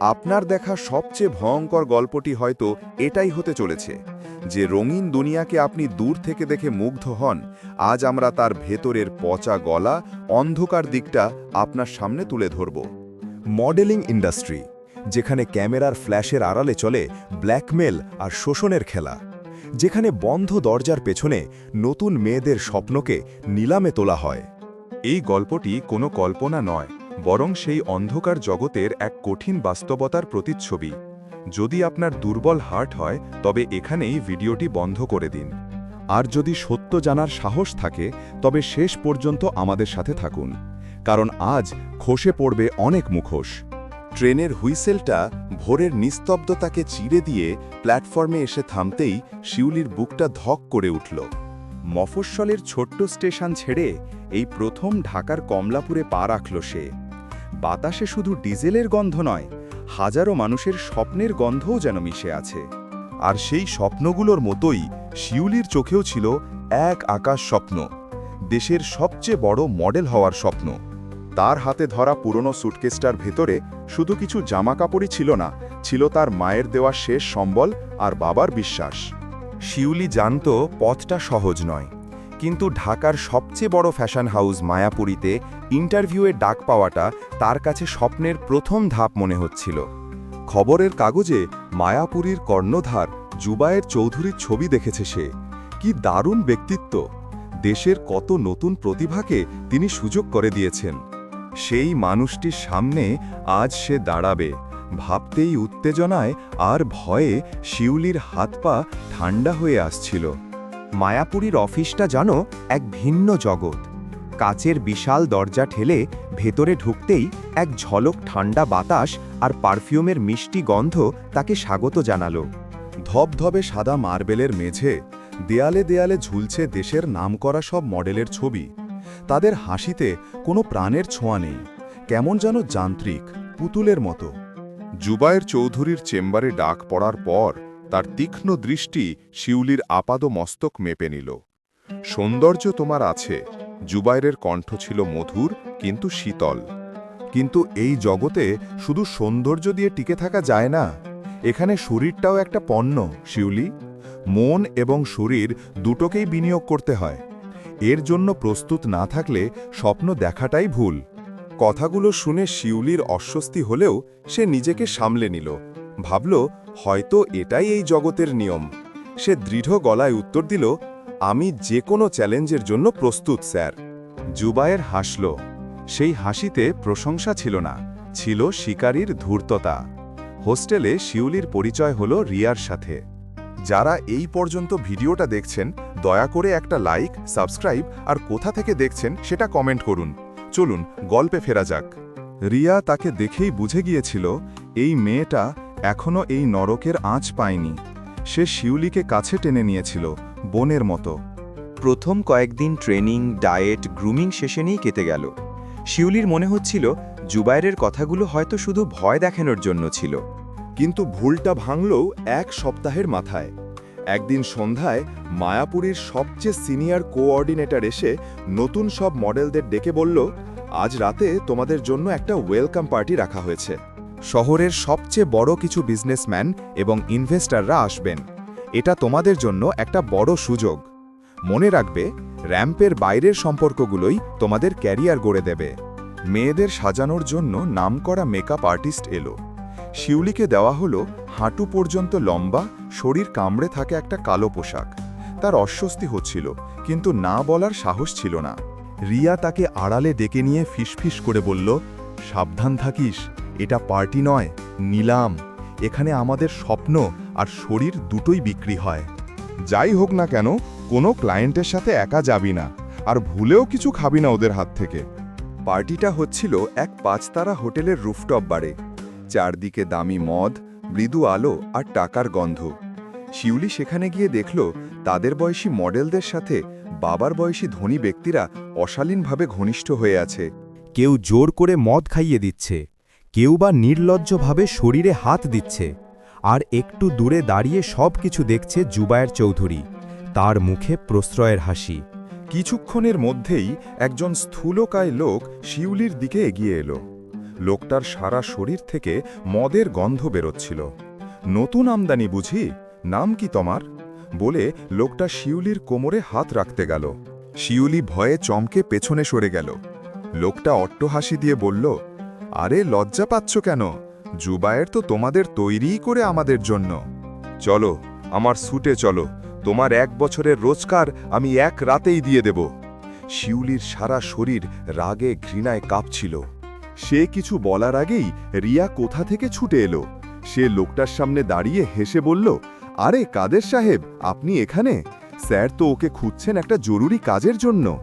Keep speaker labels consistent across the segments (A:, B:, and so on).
A: আপনার দেখা সবচেয়ে ভয়ঙ্কর গল্পটি হয়তো এটাই হতে চলেছে, যে রঙিন দুনিয়াকে আপনি দূর থেকে দেখে মুগ্ধ হন, আজ আমরা তার ভেতরের পচা গলা, অন্ধকার দিকটা আপনার সামনে তুলে ধরব। মডেলিং ইন্ডাস্ট্রি, যেখানে ক্যামেরার ফ্ল্যাশের আড়ালে চলে ব্ল্যাকমেল আর শোষণের খেলা, যেখানে বন্ধ দরজার পেছনে নতুন মেয়েদের স্বপ্নকে নিলামে তোলা হয়। এই গল্পটি কোনো কল্পনা নয় বরং সেই অন্ধকার জগতের এক কঠিন বাস্তবতার প্রতিচ্ছবি। যদি আপনার দুর্বল হার্ট হয়, তবে এখানেই ভিডিওটি বন্ধ করে দিন। আর যদি সত্য জানার সাহস থাকে, তবে শেষ পর্যন্ত আমাদের সাথে থাকুন। কারণ আজ খসে পড়বে অনেক মুখোশ। ট্রেনের হুইসেলটা ভোরের নিস্তব্ধতাকে চিরে দিয়ে প্ল্যাটফর্মে এসে থামতেই শিউলির বুকটা ধক করে উঠল। মফস্বলের ছোট্ট স্টেশন ছেড়ে এই প্রথম ঢাকার কমলাপুরে পা রাখল সে। বাতাসে শুধু ডিজেলের গন্ধ নয়, হাজারো মানুষের স্বপ্নের গন্ধও যেন মিশে আছে। আর সেই স্বপ্নগুলোর মতোই শিউলির চোখেও ছিল এক আকাশ স্বপ্ন, দেশের সবচেয়ে বড় মডেল হওয়ার স্বপ্ন। তার হাতে ধরা পুরনো সুটকেসটার ভেতরে শুধু কিছু জামাকাপড়ই ছিল না, ছিল তার মায়ের দেওয়া শেষ সম্বল আর বাবার বিশ্বাস। শিউলি জানত পথটা সহজ নয় কিন্তু ঢাকার সবচেয়ে বড় ফ্যাশন হাউস মায়াপুরীতে ইন্টারভিউয়ে ডাক পাওয়াটা তার কাছে স্বপ্নের প্রথম ধাপ মনে হচ্ছিল। খবরের কাগজে মায়াপুরীর কর্ণধার জুবায়ের চৌধুরীর ছবি দেখেছে সে। কি দারুণ ব্যক্তিত্ব! দেশের কত নতুন প্রতিভাকে তিনি সুযোগ করে দিয়েছেন। সেই মানুষটির সামনে আজ সে দাঁড়াবে। ভাবতেই উত্তেজনায় আর ভয়ে শিউলির হাত পা ঠান্ডা হয়ে আসছিল।
B: মায়াপুরীর অফিসটা জানো, এক ভিন্ন জগৎ। কাচের বিশাল দরজা ঠেলে ভেতরে ঢুকতেই এক ঝলক ঠান্ডা বাতাস আর পারফিউমের মিষ্টি গন্ধ তাকে স্বাগত জানালো।
A: ধবধবে সাদা মার্বেলের মেঝে, দেয়ালে দেয়ালে ঝুলছে দেশের নামকরা সব মডেলের ছবি। তাদের হাসিতে কোনো প্রাণের ছোঁয়া নেই, কেমন যেন যান্ত্রিক, পুতুলের মতো। জুবায়ের চৌধুরীর চেম্বারে ডাক পড়ার পর তার তীক্ষ্ণ দৃষ্টি শিউলির আপাদ মস্তক মেপে নিল। সৌন্দর্য তোমার আছে, জুবাইরের কণ্ঠ ছিল মধুর কিন্তু শীতল। কিন্তু এই জগতে শুধু সৌন্দর্য দিয়ে টিকে থাকা যায় না, এখানে শরীরটাও একটা পণ্য, শিউলি। মন এবং শরীর দুটোকেই বিনিয়োগ করতে হয়। এর জন্য প্রস্তুত না থাকলে স্বপ্ন দেখাটাই ভুল। কথাগুলো শুনে শিউলির অস্বস্তি হলেও সে নিজেকে সামলে নিল, ভাবল হয়তো এটাই এই জগতের নিয়ম। সে দৃঢ় গলায় উত্তর দিল, আমি যে কোনো চ্যালেঞ্জের জন্য প্রস্তুত, স্যার। জুবায়ের হাসল। সেই হাসিতে প্রশংসা ছিল না, ছিল শিকারীর ধূর্ততা। হোস্টেলে শিউলির পরিচয় হল রিয়ার সাথে। যারা এই পর্যন্ত ভিডিওটা দেখছেন, দয়া করে একটা লাইক, সাবস্ক্রাইব আর কোথা থেকে দেখছেন সেটা কমেন্ট করুন। চলুন, গল্পে ফেরা যাক। রিয়া তাকে দেখেই বুঝে গিয়েছিল, এই মেয়েটা এখনও এই নরকের আঁচ পায়নি। সে শিউলিকে কাছে টেনে নিয়েছিল, বোনের মতো।
B: প্রথম কয়েকদিন ট্রেনিং, ডায়েট, গ্রুমিং সেশনেই কেটে গেল। শিউলির মনে হচ্ছিল, জুবাইরের কথাগুলো হয়তো শুধু ভয় দেখানোর জন্য ছিল।
A: কিন্তু ভুলটা ভাঙলও এক সপ্তাহের মাথায়। একদিন সন্ধ্যায় মায়াপুরীর সবচেয়ে সিনিয়র কোঅর্ডিনেটর এসে নতুন সব মডেলদের ডেকে বলল, আজ রাতে তোমাদের জন্য একটা ওয়েলকাম পার্টি রাখা হয়েছে। শহরের সবচেয়ে বড় কিছু বিজনেসম্যান এবং ইনভেস্টররা আসবেন। এটা তোমাদের জন্য একটা বড় সুযোগ। মনে রাখবে র্যাম্পের বাইরের সম্পর্কগুলোই তোমাদের ক্যারিয়ার গড়ে দেবে। মেয়েদের সাজানোর জন্য নামকরা মেকআপ আর্টিস্ট এলো। শিউলিকে দেওয়া হলো হাঁটু পর্যন্ত লম্বা, শরীর কামড়ে থাকে একটা কালো পোশাক। তার অস্বস্তি হচ্ছিল, কিন্তু না বলার সাহস ছিল না। রিয়া তাকে আড়ালে ডেকে নিয়ে ফিসফিস করে বলল, সাবধান থাকিস এটা পার্টি নয়, নিলাম। এখানে আমাদের স্বপ্ন আর শরীর দুটোই বিক্রি হয়। যাই হোক না কেন, কোনো ক্লায়েন্টের সাথে একা যাবি না, আর ভুলেও কিছু খাবি না ওদের হাত থেকে। পার্টিটা হচ্ছিল এক পাঁচতারা হোটেলের রুফটপ বারে। চারদিকে দামি মদ, মৃদু আলো আর টাকার গন্ধ। শিউলি সেখানে গিয়ে দেখল, তাদের বয়সী মডেলদের সাথে বাবার বয়সী ধনী ব্যক্তিরা অশালীনভাবে ঘনিষ্ঠ হয়ে আছে।
B: কেউ জোর করে মদ খাইয়ে দিচ্ছে। কেউ বা নির্লজ্জভাবে শরীরে হাত দিচ্ছে আর একটু দূরে দাঁড়িয়ে সব কিছু দেখছে জুবায়ের চৌধুরী। তার মুখে প্রশ্রয়ের হাসি।
A: কিছুক্ষণের মধ্যেই একজন স্থূলকায় লোক শিউলির দিকে এগিয়ে এলো। লোকটার সারা শরীর থেকে মদের গন্ধ বেরোচ্ছিল। নতুন আমদানি বুঝি? নাম কি তোমার? বলে লোকটা শিউলির কোমরে হাত রাখতে গেল। শিউলি ভয়ে চমকে পেছনে সরে গেল। লোকটা অট্টহাসি দিয়ে বলল আরে লজ্জা পাচ্ছ কেন? জুবায়ের তো তোমাদের তৈরিই করে আমাদের জন্য। চলো, আমার স্যুটে চলো। তোমার এক বছরের রোজগার আমি এক রাতেই দিয়ে দেব। শিউলির সারা শরীর রাগে ঘৃণায় কাঁপছিল। সে কিছু বলার আগেই রিয়া কোথা থেকে ছুটে এলো? সে লোকটার সামনে দাঁড়িয়ে হেসে বলল, আরে কাদের সাহেব, আপনি এখানে? স্যার তো ওকে খুঁজছেন একটা জরুরি কাজের জন্য।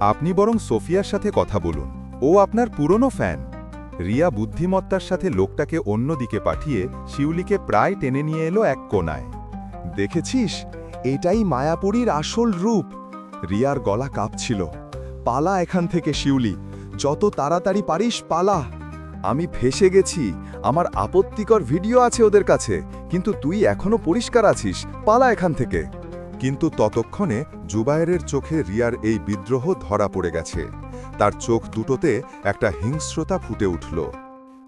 A: আপনি বরং সোফিয়ার সাথে কথা বলুন। ও আপনার পুরনো ফ্যান। রিয়া বুদ্ধিমত্তার সাথে লোকটাকে অন্যদিকে পাঠিয়ে শিউলিকে প্রায় টেনে নিয়ে এলো এক কোনায়। দেখেছিস? এটাই মায়াপুরীর আসল রূপ। রিয়ার গলা কাঁপছিল। পালা এখান থেকে শিউলি। যত তাড়াতাড়ি পারিস, পালা। আমি ফেসে গেছি। আমার আপত্তিকর ভিডিও আছে ওদের কাছে। কিন্তু তুই এখনও পরিষ্কার আছিস। পালা এখান থেকে। কিন্তু ততক্ষণে জুবায়েরের চোখে রিয়ার এই বিদ্রোহ ধরা পড়ে গেছে। তার চোখ দুটোতে একটা হিংস্রতা ফুটে উঠল।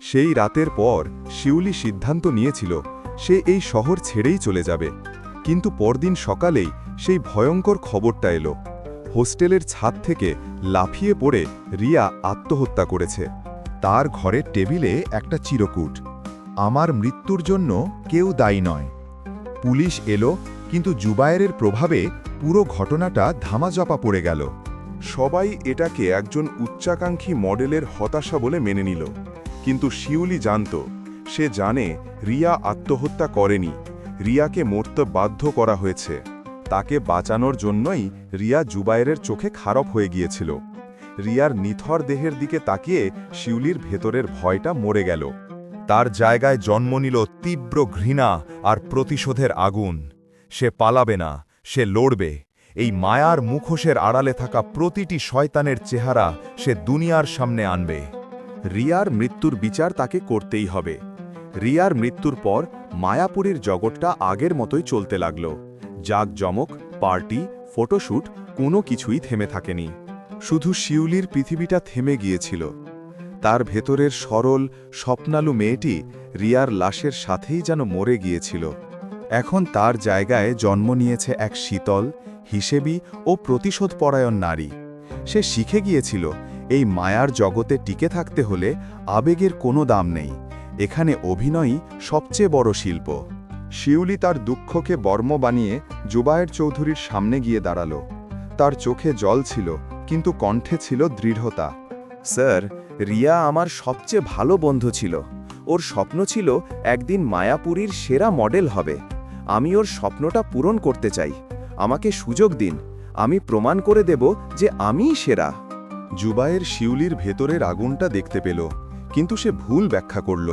A: সেই রাতের পর শিউলি সিদ্ধান্ত নিয়েছিল, সে এই শহর ছেড়েই চলে যাবে। কিন্তু পরদিন সকালেই সেই ভয়ঙ্কর খবরটা এলো। হোস্টেলের ছাদ থেকে লাফিয়ে পড়ে রিয়া আত্মহত্যা করেছে। তার ঘরের টেবিলে একটা চিরকুট। আমার মৃত্যুর জন্য কেউ দায়ী নয়। পুলিশ এলো, কিন্তু জুবায়েরের প্রভাবে পুরো ঘটনাটা ধামাজপা পড়ে গেল। সবাই এটাকে একজন উচ্চাকাঙ্ক্ষী মডেলের হতাশা বলে মেনে নিল। কিন্তু শিউলি জানত, সে জানে রিয়া আত্মহত্যা করেনি, রিয়াকে মরতে বাধ্য করা হয়েছে। তাকে বাঁচানোর জন্যই রিয়া জুবায়েরের চোখে খারাপ হয়ে গিয়েছিল। রিয়ার নিথর দেহের দিকে তাকিয়ে শিউলির ভেতরের ভয়টা মরে গেল। তার জায়গায় জন্ম নিল তীব্র ঘৃণা আর প্রতিশোধের আগুন। সে পালাবে না, সে লড়বে। এই মায়ার মুখোশের আড়ালে থাকা প্রতিটি শয়তানের চেহারা সে দুনিয়ার সামনে আনবে। রিয়ার মৃত্যুর বিচার তাকে করতেই হবে। রিয়ার মৃত্যুর পর মায়াপুরীর জগৎটা আগের মতোই চলতে লাগল। জাঁকজমক, পার্টি ফটোশ্যুট কোনো কিছুই থেমে থাকেনি। শুধু শিউলির পৃথিবীটা থেমে গিয়েছিল। তার ভেতরের সরল, স্বপ্নালু মেয়েটি রিয়ার লাশের সাথেই যেন মরে গিয়েছিল। এখন তার জায়গায় জন্ম নিয়েছে এক শীতল হিসেবি ও প্রতিশোধপরায়ণ নারী। সে শিখে গিয়েছিল, এই মায়ার জগতে টিকে থাকতে হলে আবেগের কোনো দাম নেই। এখানে অভিনয়ই সবচেয়ে বড় শিল্প। শিউলি তার দুঃখকে বর্ম বানিয়ে জুবায়ের চৌধুরীর সামনে গিয়ে দাঁড়াল। তার চোখে জল ছিল, কিন্তু কণ্ঠে ছিল দৃঢ়তা। স্যার, রিয়া আমার সবচেয়ে ভালো বন্ধু ছিল। ওর স্বপ্ন ছিল একদিন মায়াপুরীর সেরা মডেল হবে। আমি ওর স্বপ্নটা পূরণ করতে চাই। আমাকে সুযোগ দিন, আমি প্রমাণ করে দেব যে আমিই সেরা। জুবায়ের শিউলির ভেতরের আগুনটা দেখতে পেল, কিন্তু সে ভুল ব্যাখ্যা করল।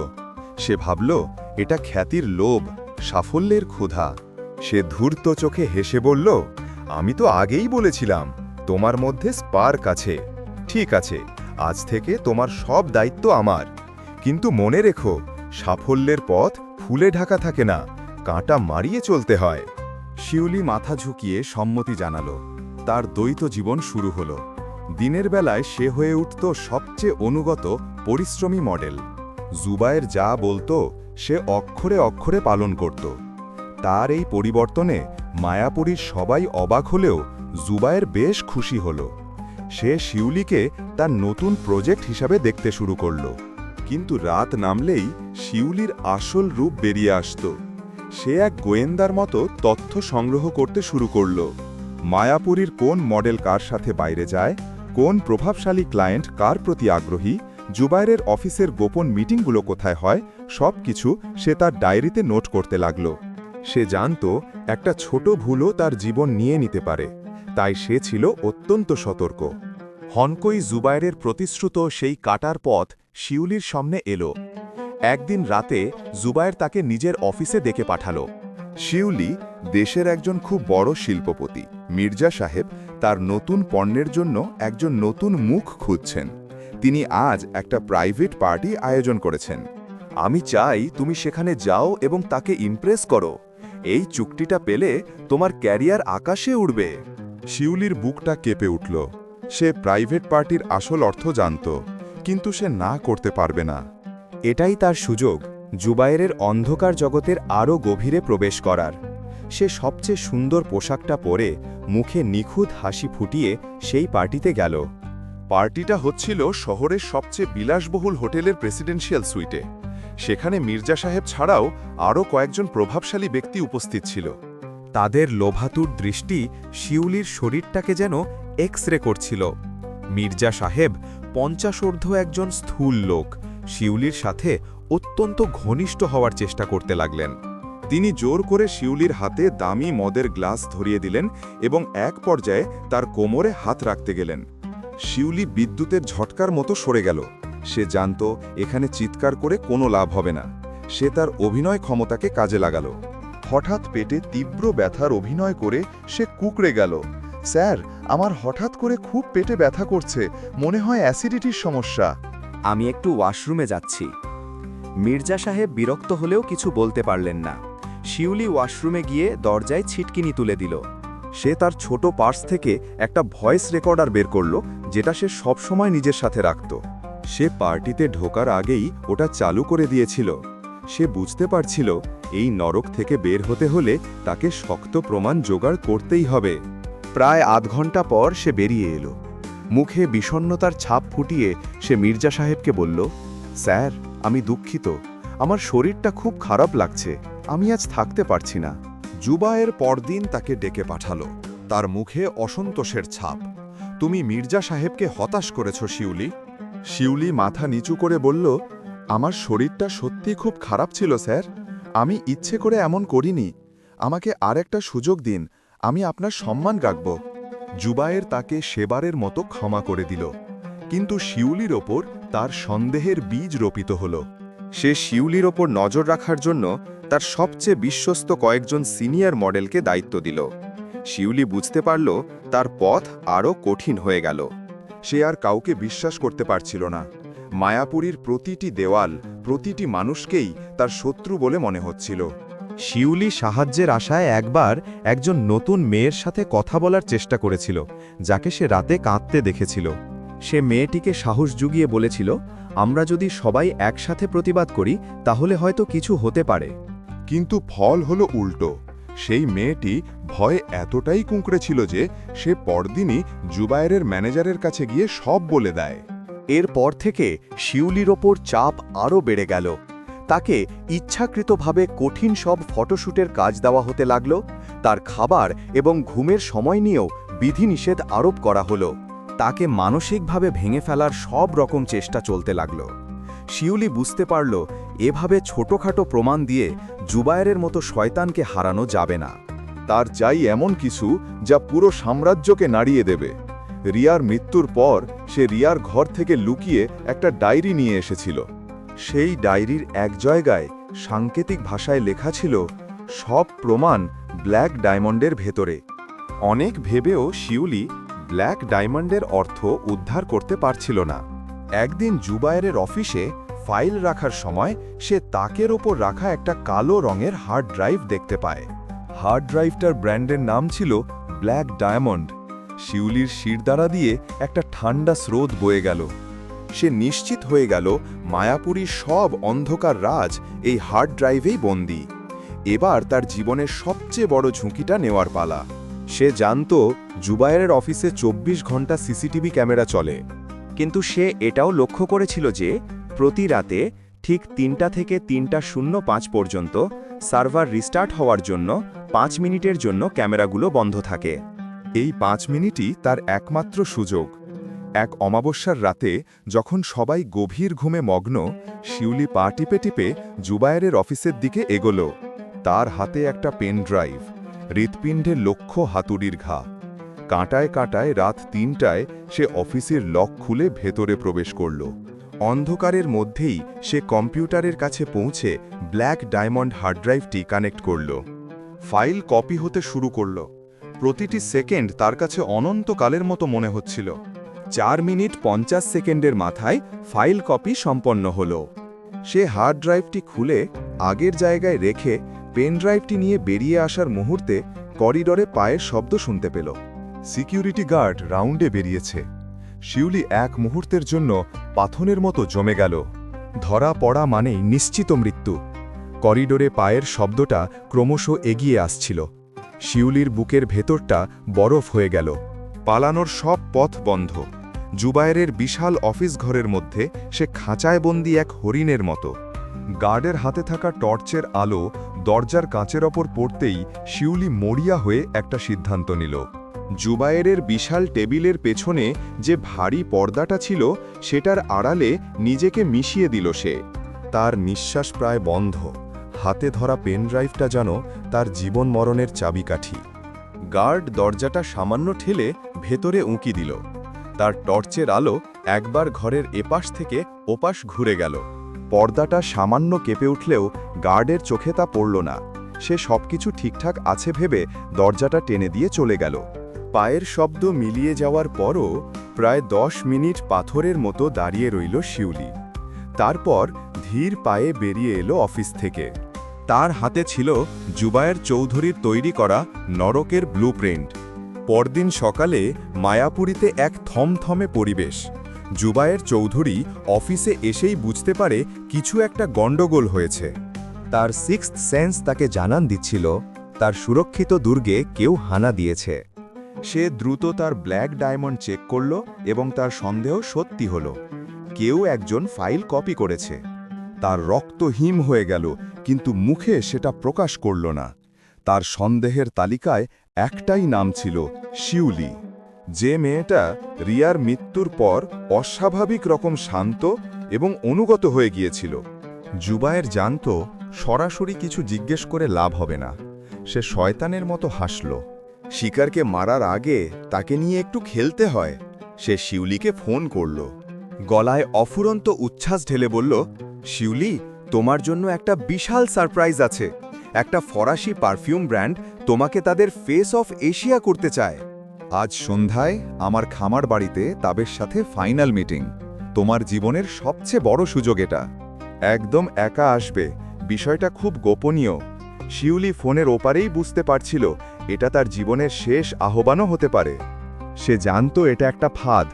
A: সে ভাবল, এটা খ্যাতির লোভ, সাফল্যের ক্ষুধা। সে ধূর্ত চোখে হেসে বলল, আমি তো আগেই বলেছিলাম, তোমার মধ্যে স্পার্ক আছে। ঠিক আছে, আজ থেকে তোমার সব দায়িত্ব আমার। কিন্তু মনে রেখো, সাফল্যের পথ ফুলে ঢাকা থাকে না, কাঁটা মারিয়ে চলতে হয়। শিউলি মাথা ঝুঁকিয়ে সম্মতি জানাল। তার দ্বৈত জীবন শুরু হল। দিনের বেলায় সে হয়ে উঠত সবচেয়ে অনুগত, পরিশ্রমী মডেল। জুবায়ের যা বলতো, সে অক্ষরে অক্ষরে পালন করত। তার এই পরিবর্তনে মায়াপুরীর সবাই অবাক হলেও জুবায়ের বেশ খুশি হল। সে শিউলিকে তার নতুন প্রজেক্ট হিসাবে দেখতে শুরু করল। কিন্তু রাত নামলেই শিউলির আসল রূপ বেরিয়ে আসত। সে এক গোয়েন্দার মতো তথ্য সংগ্রহ করতে শুরু করল। মায়াপুরীর কোন মডেল কার সাথে বাইরে যায়, কোন প্রভাবশালী ক্লায়েন্ট কার প্রতি আগ্রহী, জুবাইরের অফিসের গোপন মিটিংগুলো কোথায় হয় সব কিছু সে তার ডায়েরিতে নোট করতে লাগল। সে জানত একটা ছোট ভুলও তার জীবন নিয়ে নিতে পারে, তাই সে ছিল অত্যন্ত সতর্ক। হনকই জুবাইরের প্রতিশ্রুত সেই কাটার পথ শিউলির সামনে এলো। একদিন রাতে জুবায়ের তাকে নিজের অফিসে ডেকে পাঠালো। শিউলি দেশের একজন খুব বড় শিল্পপতি। মির্জা সাহেব তার নতুন পণ্যের জন্য একজন নতুন মুখ খুঁজছেন। তিনি আজ একটা প্রাইভেট পার্টি আয়োজন করেছেন। আমি চাই তুমি সেখানে যাও এবং তাকে ইমপ্রেস করো। এই চুক্তিটা পেলে তোমার ক্যারিয়ার আকাশে উঠবে শিউলির বুকটা কেঁপে উঠল। সে প্রাইভেট পার্টির আসল অর্থ জানত, কিন্তু সে না করতে পারবে না।
B: এটাই তার সুযোগ জুবায়েরের অন্ধকার জগতের আরও গভীরে প্রবেশ করার। সে সবচেয়ে সুন্দর পোশাকটা পরে মুখে নিখুঁত হাসি ফুটিয়ে সেই পার্টিতে গেল।
A: পার্টিটা হচ্ছিল শহরের সবচেয়ে বিলাসবহুল হোটেলের প্রেসিডেন্সিয়াল সুইটে। সেখানে মির্জা সাহেব ছাড়াও আরও কয়েকজন প্রভাবশালী ব্যক্তি উপস্থিত ছিল।
B: তাদের লোভাতুর দৃষ্টি শিউলির শরীরটাকে যেন এক্স রে করছিল। মির্জা সাহেব পঞ্চাশোর্ধ্ব একজন স্থূল লোক। শিউলির সাথে অত্যন্ত ঘনিষ্ঠ হওয়ার চেষ্টা করতে লাগলেন।
A: তিনি জোর করে শিউলির হাতে দামি মদের গ্লাস ধরিয়ে দিলেন এবং এক পর্যায়ে তার কোমরে হাত রাখতে গেলেন। শিউলি বিদ্যুতের ঝটকার মতো সরে গেল। সে জানত এখানে চিৎকার করে কোনো লাভ হবে না। সে তার অভিনয় ক্ষমতাকে কাজে লাগালো। হঠাৎ পেটে তীব্র ব্যথার অভিনয় করে সে কুকড়ে গেল। স্যার, আমার হঠাৎ করে খুব পেটে ব্যথা করছে। মনে হয় অ্যাসিডিটির সমস্যা।
B: আমি একটু ওয়াশরুমে যাচ্ছি। মির্জা সাহেব বিরক্ত হলেও কিছু বলতে পারলেন না। শিউলি ওয়াশরুমে গিয়ে দরজায় ছিটকিনি তুলে দিল।
A: সে তার ছোট পার্স থেকে একটা ভয়েস রেকর্ডার বের করল, যেটা সে সবসময় নিজের সাথে রাখত। সে পার্টিতে ঢোকার আগেই ওটা চালু করে দিয়েছিল। সে বুঝতে পারছিল, এই নরক থেকে বের হতে হলে তাকে শক্ত প্রমাণ জোগাড় করতেই হবে।
B: প্রায় আধ ঘণ্টা পর সে বেরিয়ে এলো। মুখে বিষণ্ণতার ছাপ ফুটিয়ে সে মির্জা সাহেবকে বলল, স্যার, আমি দুঃখিত। আমার শরীরটা খুব খারাপ লাগছে। আমি আজ থাকতে পারছি না।
A: জুবায়ের পরদিন তাকে ডেকে পাঠালো। তার মুখে অসন্তোষের ছাপ। তুমি মির্জা সাহেবকে হতাশ করেছ, শিউলি? শিউলি মাথা নিচু করে বলল, আমার শরীরটা সত্যি খুব খারাপ ছিল, স্যার। আমি ইচ্ছে করে এমন করিনি। আমাকে আর একটা সুযোগ দিন। আমি আপনার সম্মান রাখব। জুবায়ের তাকে সেবারের মতো ক্ষমা করে দিল। কিন্তু শিউলির ওপর তার সন্দেহের বীজ রোপিত হল।
B: সে শিউলির ওপর নজর রাখার জন্য তার সবচেয়ে বিশ্বস্ত কয়েকজন সিনিয়র মডেলকে দায়িত্ব দিল। শিউলি বুঝতে পারল তার পথ আরও কঠিন হয়ে গেল।
A: সে আর কাউকে বিশ্বাস করতে পারছিল না। মায়াপুরীর প্রতিটি দেওয়াল, প্রতিটি মানুষকেই তার শত্রু বলে মনে হচ্ছিল।
B: শিউলি সাহায্যের আশায় একবার একজন নতুন মেয়ের সাথে কথা বলার চেষ্টা করেছিল যাকে সে রাতে কাঁদতে দেখেছিল। সে মেয়েটিকে সাহস জুগিয়ে বলেছিল আমরা যদি সবাই একসাথে প্রতিবাদ করি তাহলে হয়তো কিছু হতে পারে।
A: কিন্তু ফল হলো উল্টো। সেই মেয়েটি ভয়ে এতটাই কুঁকড়ে ছিল যে সে পরদিনই জুবায়েরের ম্যানেজারের কাছে গিয়ে সব বলে দেয়।
B: এরপর থেকে শিউলির ওপর চাপ আরও বেড়ে গেল। তাকে ইচ্ছাকৃতভাবে কঠিন সব ফটোশ্যুটের কাজ দেওয়া হতে লাগল, তার খাবার এবং ঘুমের সময় নিয়েও বিধিনিষেধ আরোপ করা হলো। তাকে মানসিকভাবে ভেঙে ফেলার সব রকম চেষ্টা চলতে লাগল। শিউলি বুঝতে পারল, এভাবে ছোটখাটো প্রমাণ দিয়ে জুবায়েরের মতো শয়তানকে হারানো যাবে না।
A: তার চাই এমন কিছু যা পুরো সাম্রাজ্যকে নাড়িয়ে দেবে। রিয়ার মৃত্যুর পর সে রিয়ার ঘর থেকে লুকিয়ে একটা ডায়েরি নিয়ে এসেছিল। সেই ডায়েরির এক জায়গায় সাংকেতিক ভাষায় লেখা ছিল, সব প্রমাণ ব্ল্যাক ডায়মন্ডের ভেতরে। অনেক ভেবেও শিউলি ব্ল্যাক ডায়মন্ডের অর্থ উদ্ধার করতে পারছিল না। একদিন জুবায়েরের অফিসে ফাইল রাখার সময় সে তাকের ওপর রাখা একটা কালো রঙের হার্ড ড্রাইভ দেখতে পায়। হার্ড ড্রাইভটার ব্র্যান্ডের নাম ছিল ব্ল্যাক ডায়মন্ড। শিউলির শিরদাঁড়া দিয়ে একটা ঠান্ডা স্রোত বয়ে গেল। সে নিশ্চিত হয়ে গেল মায়াপুরীর সব অন্ধকার রাজ এই হার্ড ড্রাইভেই বন্দী। এবার তার জীবনের সবচেয়ে বড় ঝুঁকিটা নেওয়ার পালা।
B: সে জানত জুবায়ের অফিসে ২৪ ঘণ্টা সিসিটিভি ক্যামেরা চলে। কিন্তু সে এটাও লক্ষ্য করেছিল যে প্রতি রাতে ঠিক তিনটা থেকে তিনটা শূন্য পাঁচ পর্যন্ত সার্ভার রিস্টার্ট হওয়ার জন্য পাঁচ মিনিটের জন্য ক্যামেরাগুলো বন্ধ থাকে।
A: এই পাঁচ মিনিটই তার একমাত্র সুযোগ। এক অমাবস্যার রাতে যখন সবাই গভীর ঘুমে মগ্ন, শিউলি পা টিপে টিপে জুবায়েরের অফিসের দিকে এগোল। তার হাতে একটা পেন ড্রাইভ, হৃৎপিণ্ডে লক্ষ হাতুড়ির ঘা। কাঁটায় কাঁটায় রাত তিনটায় সে অফিসের লক খুলে ভেতরে প্রবেশ করল। অন্ধকারের মধ্যেই সে কম্পিউটারের কাছে পৌঁছে ব্ল্যাক ডায়মন্ড হার্ড ড্রাইভটি কানেক্ট করল। ফাইল কপি হতে শুরু করল। প্রতিটি সেকেন্ড তার কাছে অনন্তকালের মতো মনে হচ্ছিল। চার মিনিট পঞ্চাশ সেকেন্ডের মাথায় ফাইল কপি সম্পন্ন হল। সে হার্ড ড্রাইভটি খুলে আগের জায়গায় রেখে পেন ড্রাইভটি নিয়ে বেরিয়ে আসার মুহূর্তে করিডরে পায়ের শব্দ শুনতে পেল। সিকিউরিটি গার্ড রাউন্ডে বেরিয়েছে। শিউলি এক মুহূর্তের জন্য পাথনের মতো জমে গেল। ধরা পড়া মানেই নিশ্চিত মৃত্যু। করিডোরে পায়ের শব্দটা ক্রমশ এগিয়ে আসছিল। শিউলির বুকের ভেতরটা বরফ হয়ে গেল। পালানোর সব পথ বন্ধ। জুবায়েরের বিশাল অফিস ঘরের মধ্যে সে খাঁচায় বন্দি এক হরিণের মতো। গার্ডের হাতে থাকা টর্চের আলো দরজার কাঁচের ওপর পড়তেই শিউলি মরিয়া হয়ে একটা সিদ্ধান্ত নিল। জুবায়েরের বিশাল টেবিলের পেছনে যে ভারী পর্দাটা ছিল, সেটার আড়ালে নিজেকে মিশিয়ে দিল সে। তার নিঃশ্বাস প্রায় বন্ধ। হাতে ধরা পেনড্রাইভটা যেন তার জীবন মরণের চাবিকাঠি। গার্ড দরজাটা সামান্য ঠেলে ভেতরে উঁকি দিল। তার টর্চের আলো একবার ঘরের এপাশ থেকে ওপাশ ঘুরে গেল। পর্দাটা সামান্য কেঁপে উঠলেও গার্ডের চোখে তা পড়ল না। সে সবকিছু ঠিকঠাক আছে ভেবে দরজাটা টেনে দিয়ে চলে গেল। পায়ের শব্দ মিলিয়ে যাওয়ার পরও প্রায় দশ মিনিট পাথরের মতো দাঁড়িয়ে রইল শিউলি। তারপর ধীর পায়ে বেরিয়ে এলো অফিস থেকে। তার হাতে ছিল জুবায়ের চৌধুরীর তৈরি করা নরকের ব্লুপ্রিন্ট। পরদিন সকালে মায়াপুরীতে এক থমথমে পরিবেশ। জুবায়ের চৌধুরী অফিসে এসেই বুঝতে পারে কিছু একটা গণ্ডগোল হয়েছে।
B: তার সিক্স সেন্স তাকে জানান দিচ্ছিল, তার সুরক্ষিত দুর্গে কেউ হানা দিয়েছে।
A: সে দ্রুত তার ব্ল্যাক ডায়মন্ড চেক করল এবং তার সন্দেহ সত্যি হল। কেউ একজন ফাইল কপি করেছে। তার রক্ত হিম হয়ে গেল, কিন্তু মুখে সেটা প্রকাশ করল না। তার সন্দেহের তালিকায় একটাই নাম ছিল শিউলি। যে মেয়েটা রিয়ার মৃত্যুর পর অস্বাভাবিক রকম শান্ত এবং অনুগত হয়ে গিয়েছিল। জুবায়ের জানত সরাসরি কিছু জিজ্ঞেস করে লাভ হবে না। সে শয়তানের মতো হাসল। শিকারকে মারার আগে তাকে নিয়ে একটু খেলতে হয়। সে শিউলিকে ফোন করল। গলায় অফুরন্ত উচ্ছ্বাস ঢেলে বলল, শিউলি, তোমার জন্য একটা বিশাল সারপ্রাইজ আছে। একটা ফরাসি পারফিউম ব্র্যান্ড তোমাকে তাদের ফেস অফ এশিয়া করতে চায়। আজ সন্ধ্যায় আমার খামার বাড়িতে তাদের সাথে ফাইনাল মিটিং। তোমার জীবনের সবচেয়ে বড় সুযোগ এটা। একদম একা আসবে। বিষয়টা খুব গোপনীয়। শিউলি ফোনের ওপারেই বুঝতে পারছিল এটা তার জীবনের শেষ আহ্বানও হতে পারে। সে জানতো এটা একটা ফাঁদ,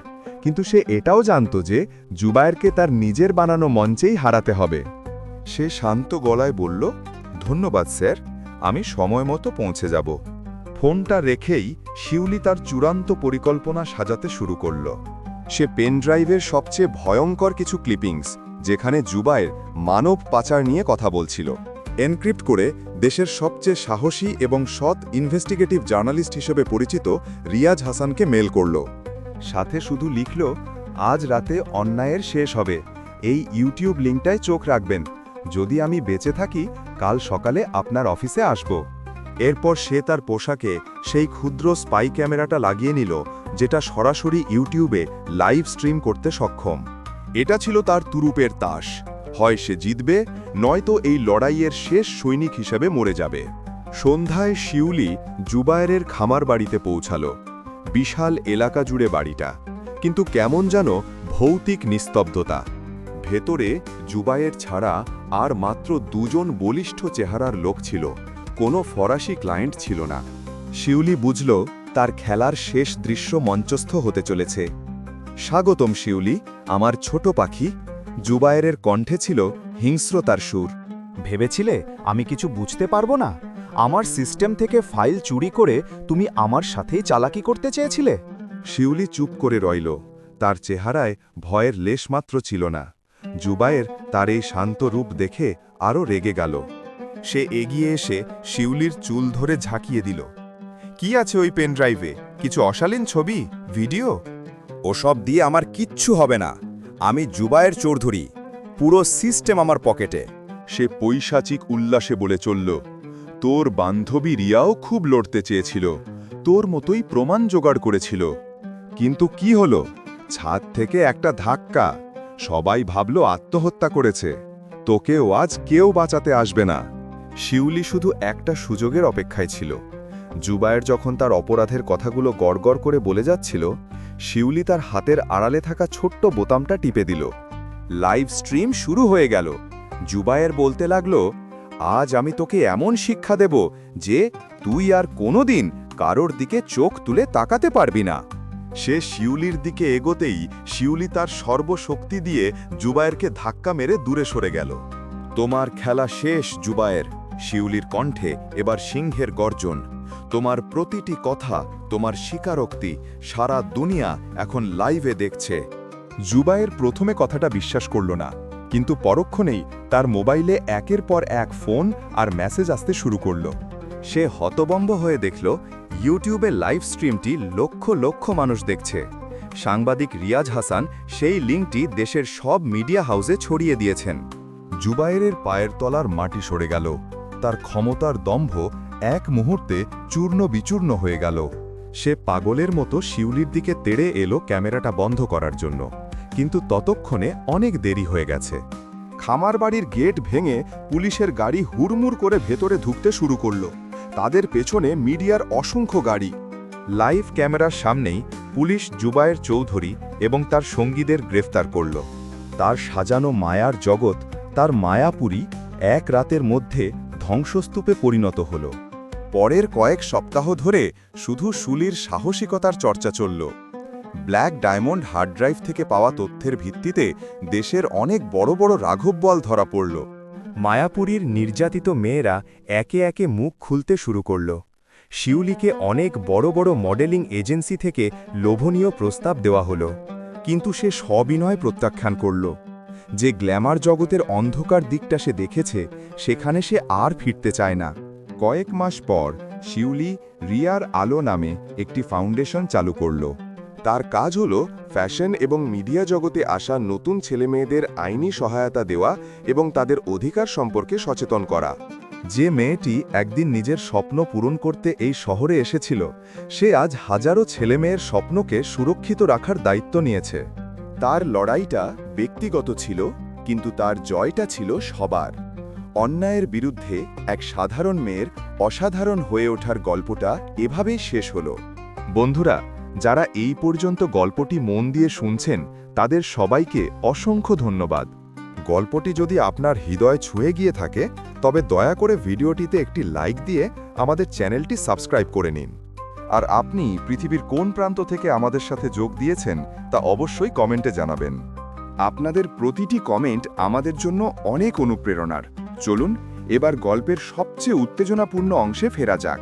A: কিন্তু সে এটাও জানতো যে জুবায়েরকে তার নিজের বানানো মঞ্চেই হারাতে হবে। সে শান্ত গলায় বলল ধন্যবাদ, স্যার। আমি সময় মতো পৌঁছে যাব। ফোনটা রেখেই শিউলি তার চূড়ান্ত পরিকল্পনা সাজাতে শুরু করল। সে পেনড্রাইভের সবচেয়ে ভয়ঙ্কর কিছু ক্লিপিংস, যেখানে জুবায়ের মানব পাচার নিয়ে কথা বলছিল। এনক্রিপ্ট করে দেশের সবচেয়ে সাহসী এবং সৎ ইনভেস্টিগেটিভ জার্নালিস্ট হিসেবে পরিচিত রিয়াজ হাসানকে মেল করল। সাথে শুধু লিখল, আজ রাতে অন্যায়ের শেষ হবে। এই ইউটিউব লিঙ্কটায় চোখ রাখবেন। যদি আমি বেঁচে থাকি কাল সকালে আপনার অফিসে আসব। এরপর সে তার পোশাকে সেই ক্ষুদ্র স্পাই ক্যামেরাটা লাগিয়ে নিল, যেটা সরাসরি ইউটিউবে লাইভ স্ট্রিম করতে সক্ষম। এটা ছিল তার তুরুপের তাস। হয় সে জিতবে, নয়তো এই লড়াইয়ের শেষ সৈনিক হিসেবে মরে যাবে। সন্ধ্যায় শিউলি জুবায়েরের খামার বাড়িতে পৌঁছাল। বিশাল এলাকা জুড়ে বাড়িটা। কিন্তু কেমন যেন ভৌতিক নিস্তব্ধতা। ভেতরে জুবায়ের ছাড়া আর মাত্র দুজন বলিষ্ঠ চেহারার লোক ছিল। কোনো ফরাসি ক্লায়েন্ট ছিল না। শিউলি বুঝল, তার খেলার শেষ দৃশ্য মঞ্চস্থ হতে চলেছে। স্বাগতম শিউলি, আমার ছোট পাখি। জুবায়েরের কণ্ঠে ছিল হিংস্রতার সুর।
C: ভেবেছিলে আমি কিছু বুঝতে পারব না? আমার সিস্টেম থেকে ফাইল চুরি করে তুমি আমার সাথেই চালাকি করতে চেয়েছিলে?
A: শিউলি চুপ করে রইল। তার চেহারায় ভয়ের লেশমাত্র ছিল না। জুবায়ের তার এই শান্ত রূপ দেখে আরও রেগে গেল। সে এগিয়ে এসে শিউলির চুল ধরে ঝাঁকিয়ে দিল। কি আছে ওই পেনড্রাইভে? কিছু অশালীন ছবি? ভিডিও?
D: ওসব দিয়ে আমার কিচ্ছু হবে না। আমি জুবায়ের চৌধুরী। পুরো সিস্টেম আমার পকেটে।
A: সে পৈশাচিক উল্লাসে বলে চলল, তোর বান্ধবী রিয়াও খুব লড়তে চেয়েছিল। তোর মতোই প্রমাণ জোগাড় করেছিল। কিন্তু কি হলো? ছাদ থেকে একটা ধাক্কা। সবাই ভাবল আত্মহত্যা করেছে। তোকেও আজ কেউ বাঁচাতে আসবে না। শিউলি শুধু একটা সুযোগের অপেক্ষায় ছিল। জুবায়ের যখন তার অপরাধের কথাগুলো গড়গড় করে বলে যাচ্ছিল, শিউলি তার হাতের আড়ালে থাকা ছোট্ট বোতামটা টিপে দিল। লাইভ স্ট্রিম শুরু হয়ে গেল। জুবায়ের বলতে লাগল, আজ আমি তোকে এমন শিক্ষা দেব যে তুই আর কোনোদিন কারোর দিকে চোখ তুলে তাকাতে পারবি না। সে শিউলির দিকে এগোতেই শিউলি তার সর্বশক্তি দিয়ে জুবায়েরকে ধাক্কা মেরে দূরে সরে গেল। তোমার খেলা শেষ, জুবায়ের, শিউলির কণ্ঠে এবার সিংহের গর্জন। তোমার প্রতিটি কথা, তোমার স্বীকারোক্তি সারা দুনিয়া এখন লাইভে দেখছে।
E: জুবায়ের প্রথমে কথাটা বিশ্বাস করল না, কিন্তু পরক্ষণেই তার মোবাইলে একের পর এক ফোন আর মেসেজ আসতে শুরু করল।
D: সে হতবম্ব হয়ে দেখল ইউটিউবে লাইভ স্ট্রিমটি লক্ষ লক্ষ মানুষ দেখছে। সাংবাদিক রিয়াজ হাসান সেই লিঙ্কটি দেশের সব মিডিয়া হাউসে ছড়িয়ে দিয়েছেন।
E: জুবায়েরের পায়ের তলার মাটি সরে গেল। তার ক্ষমতার দম্ভ এক মুহূর্তে চূর্ণ বিচূর্ণ হয়ে গেল। সে পাগলের মতো শিউলির দিকে তেড়ে এলো ক্যামেরাটা বন্ধ করার জন্য। কিন্তু ততক্ষণে অনেক দেরি হয়ে গেছে। খামার বাড়ির গেট ভেঙে পুলিশের গাড়ি হুড়মুড় করে ভেতরে ঢুকতে শুরু করল। তাদের পেছনে মিডিয়ার অসংখ্য গাড়ি। লাইভ ক্যামেরার সামনেই পুলিশ জুবায়ের চৌধুরী এবং তার সঙ্গীদের গ্রেফতার করল। তার সাজানো মায়ার জগৎ, তার মায়াপুরী এক রাতের মধ্যে ধ্বংসস্তূপে পরিণত হল। পরের কয়েক সপ্তাহ ধরে শুধু শুলির সাহসিকতার চর্চা চলল। ব্ল্যাক ডায়মন্ড হার্ড ড্রাইভ থেকে পাওয়া তথ্যের ভিত্তিতে দেশের অনেক বড় বড় রাঘব বল ধরা পড়ল।
B: মায়াপুরীর নির্যাতিত মেয়েরা একে একে মুখ খুলতে শুরু করল। শিউলিকে অনেক বড় বড় মডেলিং এজেন্সি থেকে লোভনীয় প্রস্তাব দেওয়া হলো,
E: কিন্তু সে সবিনয় প্রত্যাখ্যান করল। যে গ্ল্যামার জগতের অন্ধকার দিকটা সে দেখেছে, সেখানে সে আর ফিরতে চায় না। কয়েক মাস পর শিউলি রিয়ার আলো নামে একটি ফাউন্ডেশন চালু করল। তার কাজ হল ফ্যাশন এবং মিডিয়া জগতে আসা নতুন ছেলেমেয়েদের আইনি সহায়তা দেওয়া এবং তাদের অধিকার সম্পর্কে সচেতন করা। যে মেয়েটি একদিন নিজের স্বপ্ন পূরণ করতে এই শহরে এসেছিল, সে আজ হাজারো ছেলেমেয়ের স্বপ্নকে সুরক্ষিত রাখার দায়িত্ব নিয়েছে। তার লড়াইটা ব্যক্তিগত ছিল, কিন্তু তার জয়টা ছিল সবার। অন্যায়ের বিরুদ্ধে এক সাধারণ মেয়ের অসাধারণ হয়ে ওঠার গল্পটা এভাবেই শেষ হল। বন্ধুরা যারা এই পর্যন্ত গল্পটি মন দিয়ে শুনছেন, তাদের সবাইকে অসংখ্য ধন্যবাদ। গল্পটি যদি আপনার হৃদয় ছুঁয়ে গিয়ে থাকে, তবে দয়া করে ভিডিওটিতে একটি লাইক দিয়ে আমাদের চ্যানেলটি সাবস্ক্রাইব করে নিন। আর আপনি পৃথিবীর কোন প্রান্ত থেকে আমাদের সাথে যোগ দিয়েছেন, তা অবশ্যই কমেন্টে জানাবেন। আপনাদের প্রতিটি কমেন্ট আমাদের জন্য অনেক অনুপ্রেরণার। চলুন, এবার গল্পের সবচেয়ে উত্তেজনাপূর্ণ অংশে ফেরা যাক।